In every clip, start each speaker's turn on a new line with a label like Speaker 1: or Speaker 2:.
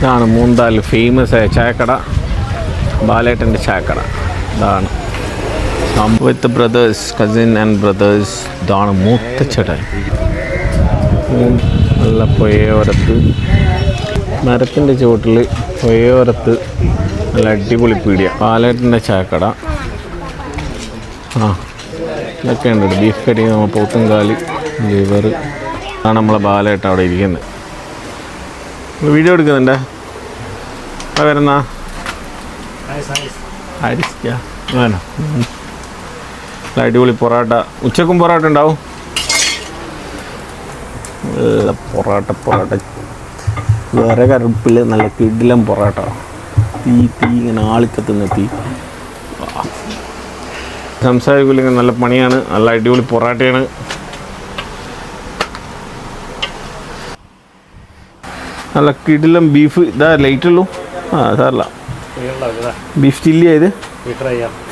Speaker 1: ഇതാണ് മൂന്താൽ ഫേമസ് ആയ ചായക്കട. ബാലേട്ടന്റെ ചായക്കട. ഇതാണ്. With brothers cousin and brothers ഇതാണ് മൂത്ത ചടൻ നല്ല പുഴയോരത്ത് മരത്തിന്റെ ചുവട്ടിൽ പുഴയോരത്ത് നല്ല അടിപൊളി പീടിയ പാലേട്ടന്റെ ചായക്കട. ആ ഇതൊക്കെ ഉണ്ട് ബീഫ് കടി പോത്തുംകാലി ലിവർ ആണ് നമ്മളെ ബാലേട്ട അവിടെ ഇരിക്കുന്നത്. വീഡിയോ എടുക്കുന്നുണ്ടേ? ആ വരുന്ന. വേണം. അടിപൊളി പൊറോട്ട. ഉച്ചക്കും പൊറോട്ട ഉണ്ടാവും. നല്ല പൊറോട്ട പൊറോട്ട. വേറെ കറുപ്പിൽ നല്ല കിടിലം പൊറോട്ട. തീ തീ ഇങ്ങനെ ആളിക്കത്തുന്ന തീ. സംസാരിക്കില്ലെങ്കിൽ നല്ല പണിയാണ്. നല്ല അടിപൊളി പൊറോട്ടയാണ്. നല്ല കിടിലം ബീഫ് ഇതാ ലൈറ്റ് ഉള്ളൂ. ആ സാറല്ല ബീഫ് ചില്ലി ആയത്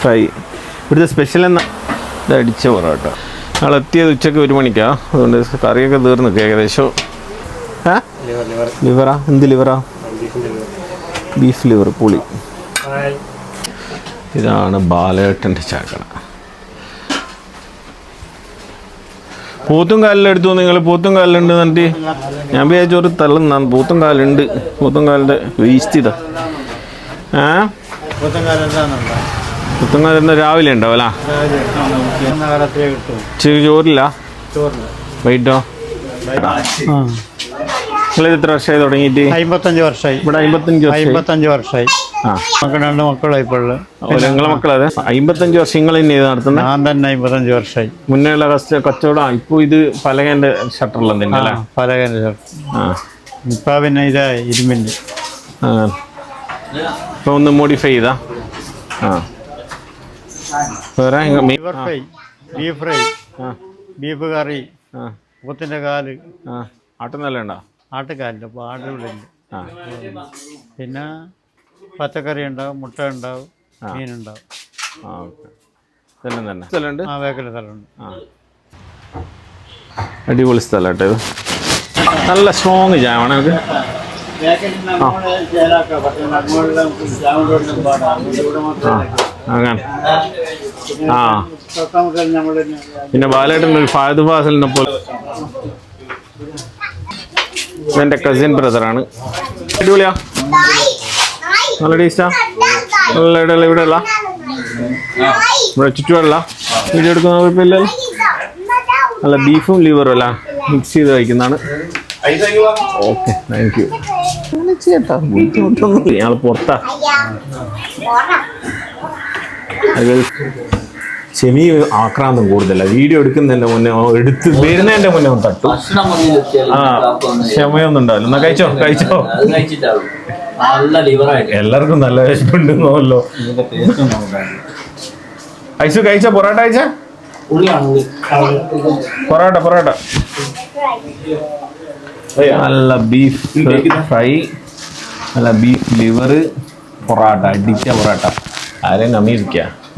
Speaker 1: ഫ്രൈ ഇവിടുത്തെ സ്പെഷ്യൽ എന്നാ ഇത് അടിച്ച പൊറോട്ട. ഞങ്ങൾ എത്തിയത് ഉച്ചയ്ക്ക് ഒരു മണിക്കാ. അതുകൊണ്ട് കറിയൊക്കെ തീർന്നു ഏകദേശം. ഏ? ലിവറാ എന്ത് ലിവറാ ബീഫ് ലിവർ പുളി. ഇതാണ് ബാലേട്ടന്റെ ചാക്കട പൂത്തും കാലിലെടുത്തു നിങ്ങൾ പൂത്തും കാലിലുണ്ട് എന്നിട്ട്? ഞാൻ വിചാരിച്ച ഒരു തള്ളുന്നാണ് പൂത്തും കാലുണ്ട് പൂത്തും കാലിന്റെ വേസ്റ്റ് ഇതാ. ഏ? പൂത്തും കാലിന്ന് രാവിലെ ഉണ്ടാവല്ല ചോറില്ല? വൈകിട്ടോ? നിങ്ങൾ എത്ര വർഷമായി തുടങ്ങിയിട്ട്?
Speaker 2: അമ്പത്തഞ്ച് വർഷമായി
Speaker 1: ഇവിടെ അമ്പത്തഞ്ച്
Speaker 2: അമ്പത്തഞ്ച് വർഷമായി
Speaker 1: ആ.
Speaker 2: നമുക്ക് രണ്ട് മക്കളായി ഇപ്പോൾ
Speaker 1: ഓ, നിങ്ങളെ മക്കളതെ അമ്പത്തഞ്ച് വർഷം നിങ്ങൾ തന്നെ ഇത് നടത്തുന്നത്
Speaker 2: ഞാൻ തന്നെ അമ്പത്തഞ്ച് വർഷമായി
Speaker 1: മുന്നേ ഉള്ള കച്ചവടം ഇപ്പോൾ ഇത് പലകേന്റെ ഷട്ടറിലും തന്നെ അല്ലേ?
Speaker 2: ഷട്ടർ.
Speaker 1: ഇപ്പൊ
Speaker 2: ഇപ്പം പിന്നെ ഇത്
Speaker 1: ഇരുമ്പിന്റെ ഇപ്പൊ ഒന്ന് മോഡിഫൈ ചെയ്താ? ആ. വേറെ
Speaker 2: liver fry beef fry beef curry
Speaker 1: ആ.
Speaker 2: പോത്തിന്റെ കാൽ.
Speaker 1: ആ. ആട്ടം നല്ല ഉണ്ടോ?
Speaker 2: ആട്ടുകാലില്ല അപ്പോൾ ആടുകളില്ല?
Speaker 1: ആ.
Speaker 2: പിന്നെ പച്ചക്കറി ഉണ്ടാവും മുട്ട ഉണ്ടാവും മീനുണ്ടാവും.
Speaker 1: ആ ഓക്കെ. തന്നെ. സ്ഥലമുണ്ട്?
Speaker 2: ആ വേക്കല സ്ഥലമുണ്ട്.
Speaker 1: ആ. അടിപൊളി സ്ഥലം കേട്ടോ ഇത്. നല്ല സ്ട്രോങ് ജാമാണ് നമുക്ക് അങ്ങനെ ആ. പിന്നെ ബാലേട്ടൻ ഒരു ഫാദ് ഫാസലിനെ പോലെ എന്റെ കസിൻ ബ്രദറാണ് അടിപൊളിയാ. നല്ല ടേസ്റ്റാ നല്ല ഇടല്ല ഇവിടെ അല്ല ഇവിടെ ചുറ്റുപാടല്ല വീഡിയോ എടുക്കുന്ന കുഴപ്പമില്ലല്ലോ. നല്ല ബീഫും ലിവറും അല്ല മിക്സ് ചെയ്ത് കഴിക്കുന്നതാണ്. ഓക്കെ താങ്ക് യു ചേട്ടാ ബുദ്ധിമുട്ടൊന്നുമില്ല ഞങ്ങൾ പുറത്താ ചെമി ആക്രാന്തം കൂടുതലല്ല വീഡിയോ എടുക്കുന്നതിന്റെ മുന്നേ എടുത്ത് വരുന്നതിന്റെ മുന്നേ ഒന്ന് തട്ടു. ആ ക്ഷമയൊന്നും ഉണ്ടാവില്ല. എന്നാ കഴിച്ചോ? കഴിച്ചോ?
Speaker 3: നല്ല
Speaker 1: എല്ലാവർക്കും നല്ല വിശപ്പുണ്ടെന്നല്ലോ. ഐസു കഴിച്ച? പൊറോട്ട
Speaker 3: അയച്ച
Speaker 1: പൊറോട്ട പൊറോട്ട. നല്ല ബീഫ് ഫ്രൈ നല്ല ബീഫ് ലിവർ പൊറോട്ട അടിച്ച പൊറോട്ട. ആരെയും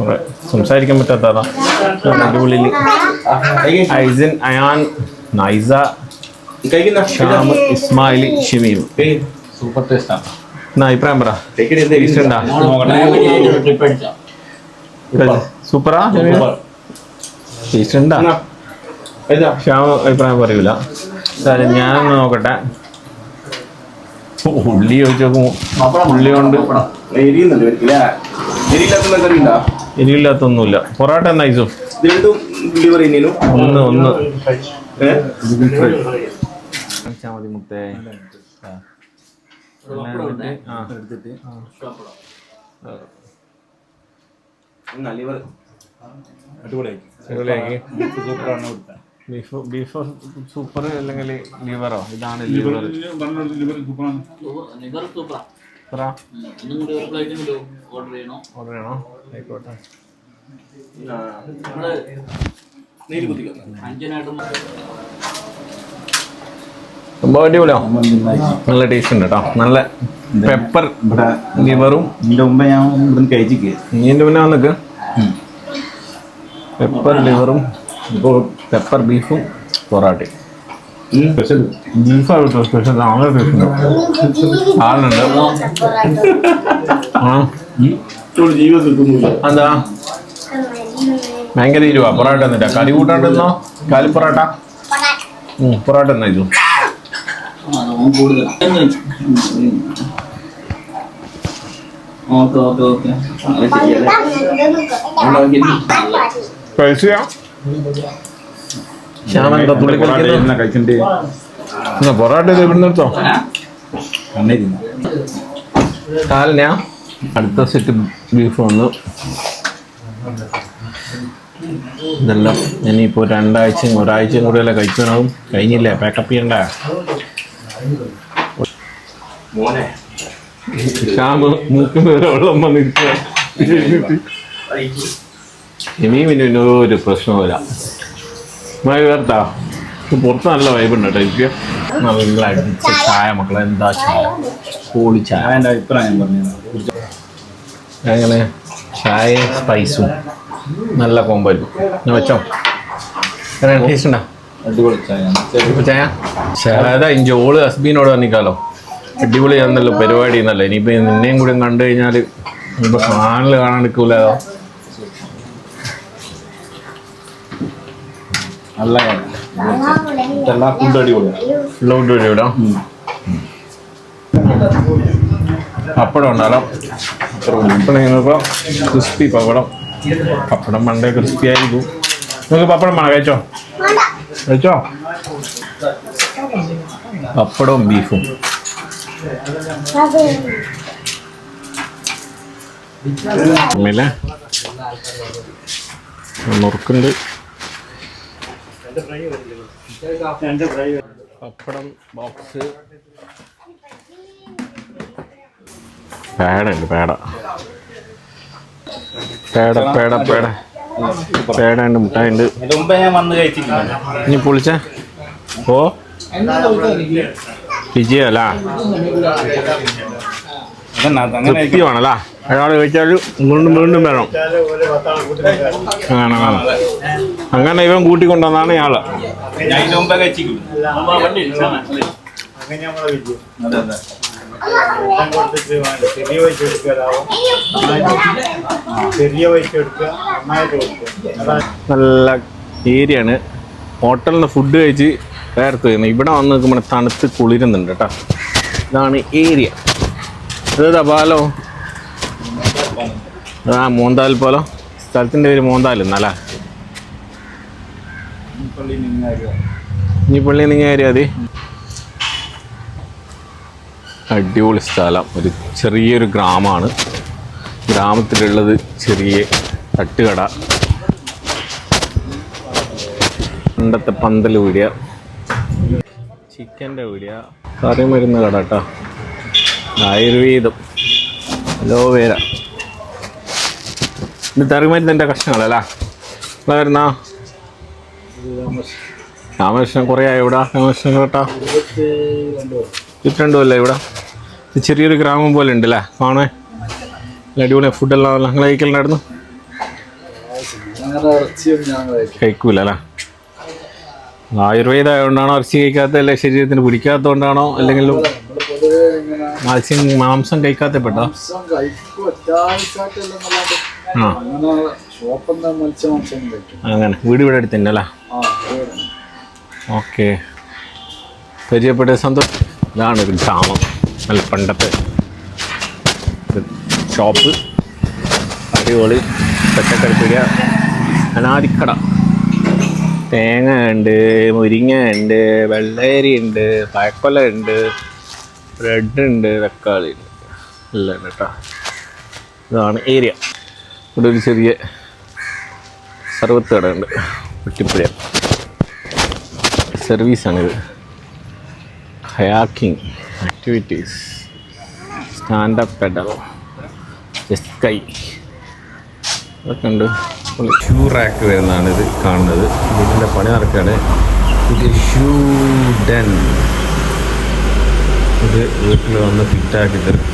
Speaker 1: നമ്മിയിരിക്കുക സംസാരിക്കാൻ പറ്റാത്തതാ അടിപൊളിയിൽ ഐസൻ അയാൻ നൈസ ഷാം ഇസ്മായിൽ ഷമീം.
Speaker 3: സൂപ്പർ ടേസ്റ്റാണ്
Speaker 1: എന്നാ അഭിപ്രായം പറ. ടേസ്റ്റ് ഉണ്ടാ സൂപ്പറാ ടേസ്റ്റ് ഉണ്ടാ അഭിപ്രായം പറയൂല. ഞാനൊന്ന് നോക്കട്ടെ. ഉള്ളി ചോദിച്ചു നോക്കും ഉള്ളി കൊണ്ട്
Speaker 4: എരിയുന്നുണ്ട് എരിയില്ലാത്ത കറി ഉണ്ടാ
Speaker 1: എരിയില്ലാത്തൊന്നുമില്ല പൊറോട്ട എന്നാ ഐസു?
Speaker 4: രണ്ടും ഡെലിവറി
Speaker 1: ഒന്ന് ഒന്ന്. മതി മുത്തേ. ബീഫ് ബീഫ് സൂപ്പർ അല്ലെങ്കിൽ ലിവറോ? ഇതാണ് ലിവർ
Speaker 3: ലിവർ സൂപ്പറാ. കൂടി ഓർഡർ ചെയ്യണോ?
Speaker 1: ഓർഡർ ചെയ്യണോ? ആയിക്കോട്ടെ.
Speaker 3: നമ്മൾ
Speaker 4: നീര് കുത്തിക്കുന്നു
Speaker 3: അഞ്ചിനായിട്ടും
Speaker 1: സംഭവം അടിപൊളിയോ. നല്ല ടേസ്റ്റ് ഉണ്ട് കേട്ടോ നല്ല പെപ്പർ ലിവറും
Speaker 5: ഇതിന്റെ മുമ്പ് ഞാൻ ഇവിടുന്ന് കഴിച്ചിക്ക്
Speaker 1: ഇതിന്റെ പിന്നെ വന്നിക്ക്. പെപ്പർ ലിവറും ഇപ്പോൾ പെപ്പർ ബീഫും പൊറാട്ടയും.
Speaker 5: സ്പെഷ്യൽ
Speaker 1: ബീഫാണ് കേട്ടോ സ്പെഷ്യൽ നാളെ ആളുണ്ട്. ആ. എന്താ? ഭയങ്കര ഇരുവാ. പൊറോട്ട എന്നിട്ടാ കറി കൂട്ടാണ്ടെന്നോ കാലി പൊറോട്ട? ഉം, പൊറോട്ട എന്നാ ഇരുന്നു
Speaker 3: ഓക്കെ ഓക്കെ ഓക്കെ. അത്
Speaker 1: എന്താ തുള്ളി കളിക്കുന്നു
Speaker 5: കഴിച്ചിട്ട്.
Speaker 1: എന്നാ പൊറോട്ട ഇത്
Speaker 5: കണ്ണേ
Speaker 1: അടുത്ത സെറ്റ് ബീഫ് വന്നു. ഇതെല്ലാം ഇനിയിപ്പോൾ രണ്ടാഴ്ചയും ഒരാഴ്ചയും കൂടെയല്ലേ കഴിക്കാനാവും? കഴിഞ്ഞില്ലേ? പാക്കപ്പ് ചെയ്യണ്ട. വെള്ളം വന്നിരിക്കുക ഇനിയും പിന്നെ ഇനി ഒരു പ്രശ്നവുമില്ല വേർത്താ പുറത്ത് നല്ല വൈബ് ഉണ്ട് കേട്ടോ എനിക്ക്. നല്ല അടിച്ച ചായ മക്കളെ എന്താ ചായ? കൂടി ചായ.
Speaker 5: എന്റെ അഭിപ്രായം പറഞ്ഞു.
Speaker 1: അങ്ങനെ ചായ സ്പൈസും നല്ല കോമ്പലും ഞാൻ വെച്ചോ. എങ്ങനെ ടേസ്റ്റ് ഉണ്ടോ?
Speaker 5: അടിപൊളി ചായ.
Speaker 1: ഇപ്പൊ ചായ? ഇഞ്ചി ഓൾ ഹസ്ബീനോട് പറഞ്ഞിക്കാലോ അടിപൊളിയാന്നല്ലോ പരിപാടി എന്നല്ലോ. ഇനിയിപ്പോ നിന്നെയും കൂടെ കണ്ടു കഴിഞ്ഞാൽ ഇപ്പൊ കാണൽ കാണാൻ എടുക്കൂലോ
Speaker 5: നല്ല എല്ലാ ഫുഡ് അടിപൊളിയാണ്
Speaker 1: ലോഡ് വഴി വിടാം പപ്പടം ഉണ്ടല്ലോ. പപ്പടം ക്രിസ്പി പപ്പടം. പപ്പടം പണ്ടേ ക്രിസ്പി ആയിരിക്കും നിങ്ങൾക്ക് പപ്പടം വേണം? കഴിച്ചോ? കഴിച്ചോ? പപ്പടവും ബീഫും അമ്മയില്ലേ നുറുക്കുണ്ട്. പപ്പടം ബോക്സ് പേട ഉണ്ട് പേട. പേട പേട പേട. പേട ഉണ്ട് മുട്ടായി ഉണ്ട്. ഇനി പൊളിച്ച? ഓ? വിജയല്ല? തൃപ്തിയാണല്ല? അയാൾ കഴിച്ചാൽ വീണ്ടും വീണ്ടും വേണം അങ്ങനെ വേണം അങ്ങനെ ഇവൻ കൂട്ടിക്കൊണ്ടുവന്നാണ്
Speaker 2: ഇയാൾ.
Speaker 1: നല്ല ഏരിയയാണ് ഹോട്ടലിന് ഫുഡ് കഴിച്ച് വേർത്ത് വരുന്നത് ഇവിടെ വന്ന് നിൽക്കുമ്പോൾ തണുത്ത് കുളിരുന്നുണ്ട് കേട്ടോ. ഇതാണ് ഏരിയ. ഇത് പാലോ? ആ മോന്താൽ പോലെ. സ്ഥലത്തിന്റെ പേര് മോന്താൽ എന്നല്ല ഇനി പള്ളി നിങ്ങൾ ഏരിയ മതി? അടിപൊളി സ്ഥലം. ഒരു ചെറിയൊരു ഗ്രാമമാണ് ഗ്രാമത്തിലുള്ളത് ചെറിയ തട്ടുകട. പണ്ടത്തെ പന്തൽ വീടിയ. ചിക്കന്റെ വീടിയ. കറി മരുന്ന് കട കേട്ടോ. ആയുർവേദം. അലോവേര. തറിമരുന്നിന്റെ കഷ്ണങ്ങളല്ലേ വരുന്ന? രാമകൃഷ്ണൻ കുറേ ആയി ഇവിടെ? രാമകൃഷ്ണൻ കേട്ടോ. ഇരുപത്തിരണ്ട് കൊല്ലം ഇവിടെ ചെറിയൊരു ഗ്രാമം പോലെ ഉണ്ട് അല്ലേ? കാണേ അടിപൊളി ഫുഡെല്ലാം ഞങ്ങൾ കഴിക്കലുണ്ടായിരുന്നു? കഴിക്കൂല അല്ലേ? ആയുർവേദം ആയതുകൊണ്ടാണോ ഇറച്ചി കഴിക്കാത്ത അല്ലെ ശരീരത്തിന് പിടിക്കാത്തതുകൊണ്ടാണോ അല്ലെങ്കിൽ മത്സ്യം മാംസം കഴിക്കാത്ത പെട്ടോ അങ്ങനെ വീട് ഇവിടെ അടുത്തല്ലേ അല്ലേ? ഓക്കെ. പരിചയപ്പെട്ട സന്തോഷം ഇതാണ് ഒരു ഗ്രാമം. നല്ല പണ്ടത്തെ ഷോപ്പ്. അടിപൊളി. പച്ചക്കറി പീടിക. അനാദിക്കട തേങ്ങ ഉണ്ട് മുരിങ്ങ ഉണ്ട് വെള്ളരി ഉണ്ട് പഴക്കൊല ഉണ്ട് ബ്രെഡ് ഉണ്ട് തക്കാളി ഉണ്ട്. എല്ലാം ഉണ്ട് കേട്ടോ. ഇതാണ് ഏരിയ. ഇവിടെ ഒരു ചെറിയ സർവത്ത് കട ഉണ്ട് Vettippuzha സർവീസാണിത്. Kayaking activities. Standup paddle. Sky അതൊക്കെ ഉണ്ട്. ഷൂ റാക്ക് വരുന്നതാണ് ഇത് കാണുന്നത്. വീട്ടിന്റെ പണി നടക്കുകയാണ്. ഇത് ഷൂ ഡെൻ. ഇത് വീട്ടിൽ വന്ന് ഫിറ്റാക്കി തരും.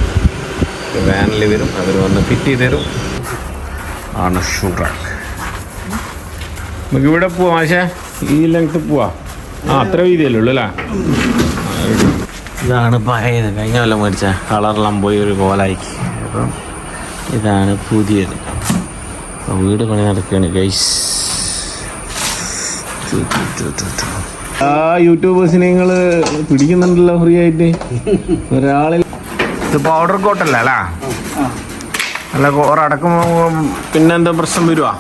Speaker 1: വാനിൽ വരും അവർ വന്ന് ഫിറ്റ് ചെയ്ത് തരും. ആണ് ഷൂ ട്രാക്ക് നമുക്ക് ഇവിടെ പോവാം പക്ഷേ ഈ ലെങ്ത്ത് പോവാ. ആ അത്ര വീതിയല്ലേ ഉള്ളൂ അല്ലേ? ഇതാണ് പഴയത്. കഴിഞ്ഞ കൊല്ലം മേടിച്ച കളറെല്ലാം പോയി ഒരു കോലായി അപ്പം ഇതാണ് പുതിയത്. വീട് പണി നടക്കുകയാണ് ഗൈസ് ആ യൂട്യൂബേഴ്സിനെ നിങ്ങൾ പിടിക്കുന്നുണ്ടല്ലോ ഫ്രീ ആയിട്ട്. ഒരാളിൽ ഇത് പൗഡർ കോട്ടല്ല അല്ല അല്ല ഒരടക്കുമ്പോ പിന്നെന്താ പ്രശ്നം വരുവാ?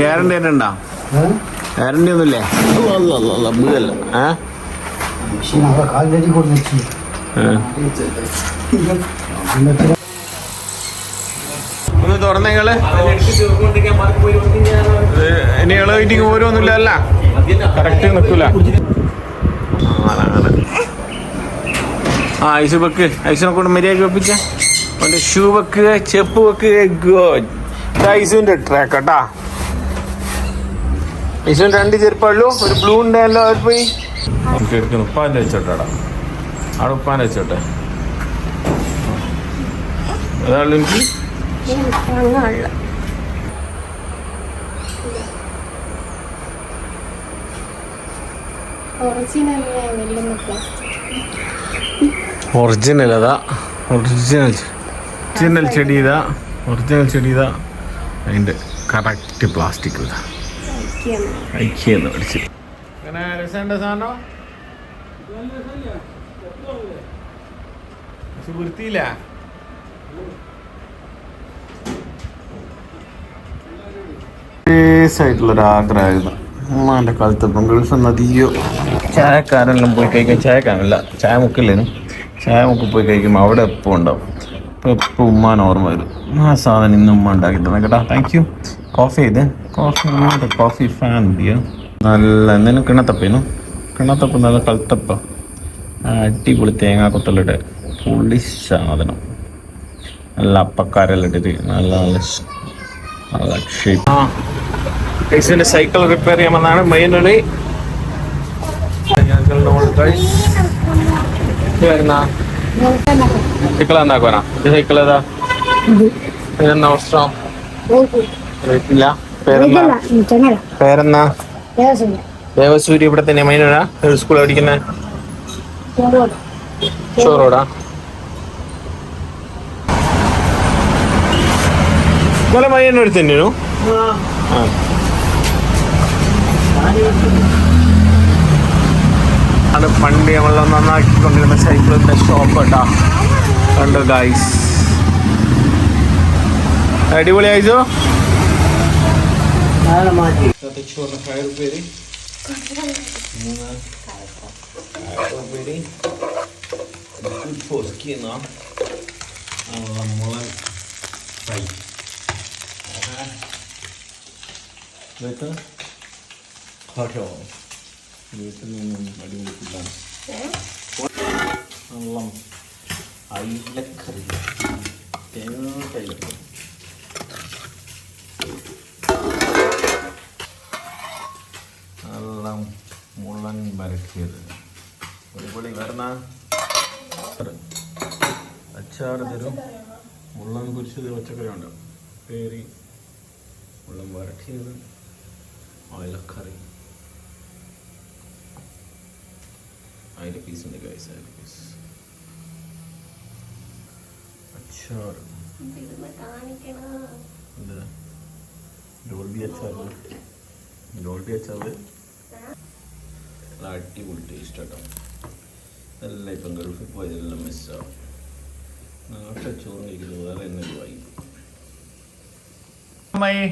Speaker 1: ഗ്യാരണ്ടി തന്നെ ഉണ്ടാ? ഗ്യാരണ്ടി ഒന്നുമില്ലേ? ഏ? ഏ. ഒന്ന് തുറന്ന നിങ്ങൾ ഇനി ഇള വീട്ടിക്ക് പോരുമൊന്നുമില്ല അല്ല. കറക്റ്റ് നിൽക്കൂല. ആ ഐസ് വെക്ക്. ഐസിനെ കൊണ്ട് മര്യാദ വെപ്പിച്ച. അവന്റെ ഷൂ വെക്കുക ചെപ്പ് വെക്കുക ഗുഡ് ഐസുവിന്റെ ട്രാക്ക് കേട്ടാ. ഐസുവിന് രണ്ട് ചെരുപ്പുള്ളൂ ഒരു ബ്ലൂ ഉണ്ടല്ലോ അവർ പോയി നമുക്ക് എടുക്കുന്നു ഉപ്പാന്റെ വെച്ചോട്ടാടാ. അവിടെ ഉപ്പാന്റെ വെച്ചോട്ടെ. അതാണല്ലോ എനിക്ക്?
Speaker 6: ഒറിജിനൽ
Speaker 1: അതാ. ഒറിജിനൽ ഒറിജിനൽ ചെടി ഇതാ ഒറിജിനൽ ചെടി ഇതാ അതിന്റെ കറക്റ്റ് പ്ലാസ്റ്റിക് ഇതാ. ഐക്യെന്ന് പഠിച്ച് അങ്ങനെ രസമുണ്ട് സാധനം? പക്ഷെ വൃത്തിയില്ല. ആയിട്ടുള്ളൊരാഗ്രഹമായിരുന്നു ഉമ്മാന്റെ കാലത്ത് ഗൾഫ് നദിയോ ചായക്കാരെല്ലാം പോയി കഴിക്കാൻ ചായക്കാരല്ല ചായ മുക്കില്ലേനും. ചായ മുക്കിൽ പോയി കഴിക്കുമ്പോൾ അവിടെ എപ്പോൾ ഉണ്ടാവും എപ്പോൾ ഉമ്മാൻ ഓർമ്മ വരും. ആ സാധനം ഇന്ന് ഉമ്മ ഉണ്ടാക്കി തന്നെ കേട്ടോ താങ്ക് യു കോഫി ഇത് കോഫി കോഫി ഫാൻ ഉണ്ട് നല്ല എന്തേലും കിണത്തപ്പേനു? കിണത്തപ്പ് നല്ല കൽത്തപ്പ. അടിപൊളി തേങ്ങാ കൊത്തലിട്ട് പൊളി സാധനം. നല്ല അപ്പക്കാരെല്ലാം ഇട്ടിട്ട് നല്ല നല്ല നല്ല ഷേപ്പ് ആ കേസിന്റെ സൈക്കിൾ റിപ്പയർ ചെയ്യാമെന്നാണ് മെയിൻ വിളി സൈക്കിൾ ഇത് സൈക്കിൾ ഏതാ? ഇതെന്നാ അവസരം ഇല്ല പേരെന്നാ പേരെന്നാ ദേവസൂരി ഇവിടെ തന്നെ മൈനൂരാ സ്കൂൾ പഠിക്കുന്ന ഷോറോഡാ കൊല മൈനൂർ തന്നെയാണോ ആ. ആണ് പണ്ട് നമ്മൾ നന്നാക്കിക്കൊണ്ടിരുന്ന സൈക്കിളിന്റെ ഷോപ്പ് കേട്ടാ കണ്ടു ഗൈസ് അടിപൊളി ആയിച്ചോ ഹലോ വീട്ടിൽ നിന്നും അടിപൊളി ഫുഡാണ് വെള്ളം അയിലക്കറി തേങ്ങ അയിലക്കറി വെള്ളം മുള്ളൻ വരക്കിയത് അടിപൊളി വരണ. അച്ചാർ തരും. മുള്ളൻ കുരിശത് പച്ചക്കറി ഉണ്ട് പേരി മുള്ളൻ വരട്ടിയത്. അയിലക്കറി. അതിന്റെ പീസ് ഉണ്ട് ഗൈസ് അതിന്റെ പീസ് അച്ചാർ എന്താ? ഡോൾബി അച്ചാർ ഡോൾബി അച്ചാർ നല്ല അടിപൊളി ടേസ്റ്റ് കേട്ടോ എല്ലാം ഇപ്പം ഗൾഫിൽ പോയതെല്ലാം മിസ്സാവും നാട്ടെ ചോറ് കഴിക്കുന്നത് വേറെ എന്നൊരു വായി അമ്മായി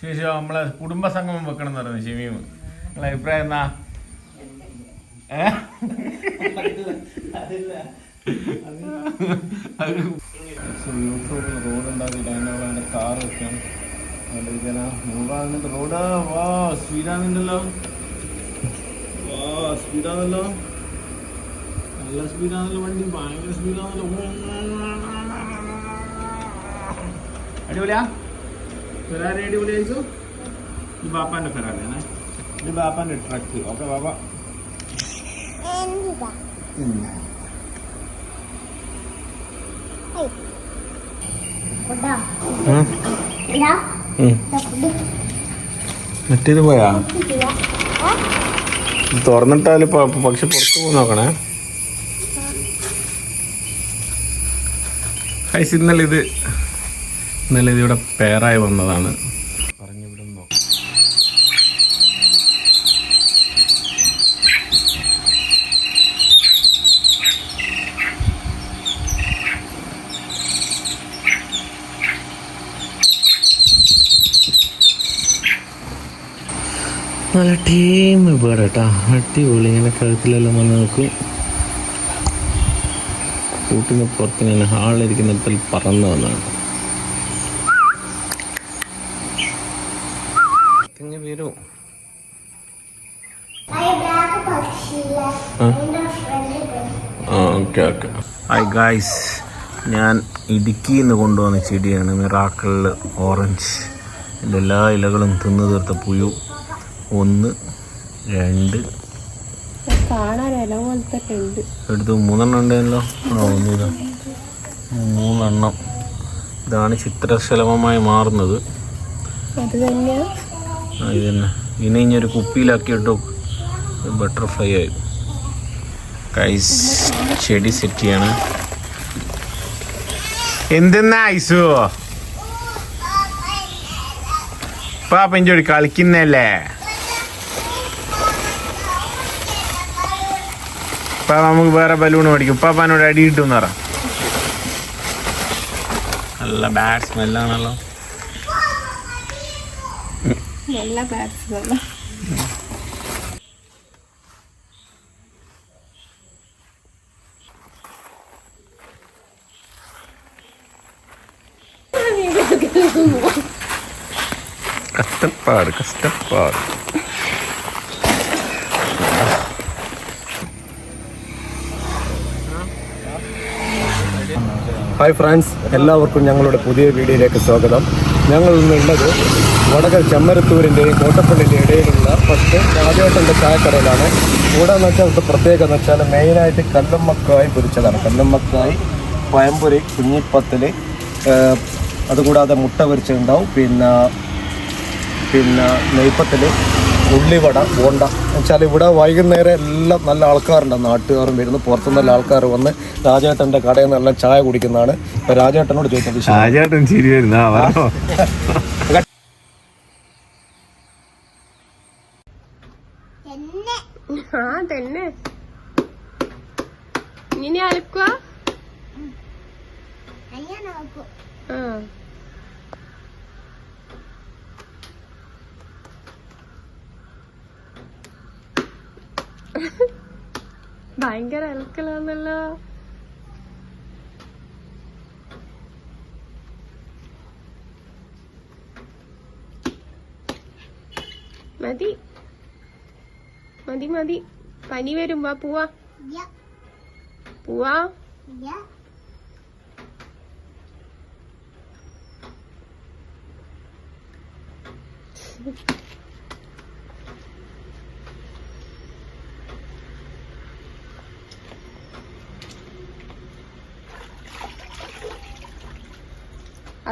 Speaker 1: ശേഷം നമ്മളെ കുടുംബ സംഗമം വെക്കണം എന്ന് പറഞ്ഞു ഷെമീം. നിങ്ങളെ അഭിപ്രായം എന്നാ ഏ? റോഡ് അതിനുള്ള കാർ വെക്കാം റോഡാ വാ സ്പീഡാകുന്നുണ്ടല്ലോ വാ സ്പീഡാണല്ലോ നല്ല സ്പീഡാണല്ലോ വണ്ടി ഭയങ്കര സ്പീഡാണല്ലോ അടിപൊളിയാ ഫെറാരി അടിപൊളി അയച്ചു ഇത് ബാപ്പാന്റെ ഇത് ബാപ്പാന്റെ ട്രക്ക് ഓക്കെ ബാബ മറ്റേത് പോയാ? തുറന്നിട്ടാൽ പക്ഷെ പുറത്തു പോ നോക്കണേ. ഗൈസ് ഇന്നലെ ഇത് ഇന്നലെ ഇത് ഇവിടെ പേറായി വന്നതാണ് പറഞ്ഞു ഇവിടെ നോക്കാം നല്ല ടീം ബേർഡ് കേട്ടോ അടിപൊളി. ഇങ്ങനെ കഴുത്തിലെല്ലാം വന്ന് നോക്കും. കൂട്ടിന് പുറത്ത് ഇങ്ങനെ ഹാളിലിരിക്കുന്നിടത്തിൽ പറന്നു വന്നാണ്. തിങ്ങി വരൂ. Okay okay. ഹായ് ഗായ്സ് ഞാൻ ഇടുക്കിയിൽ നിന്ന് കൊണ്ടുവന്ന ചെടിയാണ്. മിറാക്കളിൽ ഓറഞ്ച്. എന്റെ എല്ലാ ഇലകളും തിന്നു തീർത്ത പുയു ഒന്ന് രണ്ട്. എടുത്ത് മൂന്നെണ്ണം ഉണ്ടായല്ലോ ആ ഒന്ന് ഇതാ മൂന്നെണ്ണം. ഇതാണ് ചിത്രശലഭമായി മാറുന്നത്.
Speaker 6: അത്
Speaker 1: തന്നെ ഇനി ഇനി ഒരു കുപ്പിയിലാക്കിയിട്ട് ബട്ടർഫ്ലൈ ആയി. കൈസ് ചെടി സെറ്റ് ചെയ്യാണ്. എന്തെന്നാ ഐസു? പാപ്പ എന്റെ കൂടെ കളിക്കുന്നല്ലേ? പാപ്പ നമുക്ക് വേറെ ബലൂൺ മേടിക്കും. പാപ്പാനോട് അടി കിട്ടും എന്ന് പറ. നല്ല ബാഡ് സ്മെല്ലാണല്ലോ
Speaker 6: നല്ല
Speaker 1: കഷ്ടപ്പാട് കഷ്ടപ്പാട്.
Speaker 2: ഹായ് ഫ്രണ്ട്സ് എല്ലാവർക്കും ഞങ്ങളുടെ പുതിയ വീഡിയോയിലേക്ക് സ്വാഗതം. ഞങ്ങൾ ഇന്നുള്ളത് വടകർ ചെമ്മരത്തൂരിന്റെയും കോട്ടപ്പള്ളിന്റെ ഇടയിലുള്ള ഫസ്റ്റ് രാജേട്ടന്റെ ചായക്കടയിലാണ്. ഇവിടെ എന്ന് വെച്ചാൽ ഇവിടുത്തെ പ്രത്യേകത എന്ന് വെച്ചാൽ മെയിനായിട്ട് കല്ലുമ്മക്കായ് പൊരിച്ചതാണ്. കല്ലുമ്മക്കായ് പയമ്പൊരി കുഞ്ഞിപ്പത്തൽ അതുകൂടാതെ മുട്ട പൊരിച്ചുണ്ടാവും പിന്നെ പിന്നെ നെയ്പ്പത്തിൽ ഉള്ളിവട ബോണ്ട. വെച്ചാൽ ഇവിടെ വൈകുന്നേരം എല്ലാം നല്ല ആൾക്കാരുണ്ട്. നാട്ടുകാരും വരുന്നു. പുറത്തുനിന്ന് നല്ല ആൾക്കാർ വന്ന് രാജേട്ടന്റെ കടയിൽ നിന്നെല്ലാം ചായ കുടിക്കുന്നതാണ്. ഇപ്പം രാജേട്ടനോട് ചോദിച്ചത്
Speaker 1: രാജാട്ടൻ ചിരി വരുന്ന.
Speaker 6: ആ തന്നെ. ഇനി അലക്കുക ആ. ഭയങ്കര അലക്കലാന്നല്ലോ മതി. മതി മതി. പനി വരുമ്പോ പോവാ. പോവാ.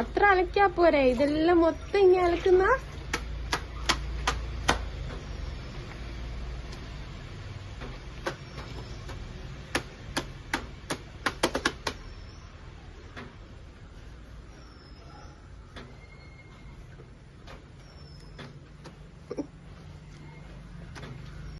Speaker 6: അത്ര അലക്കാ പോരെ. ഇതെല്ലാം മൊത്തം ഇങ്ങനെ അലക്കുന്ന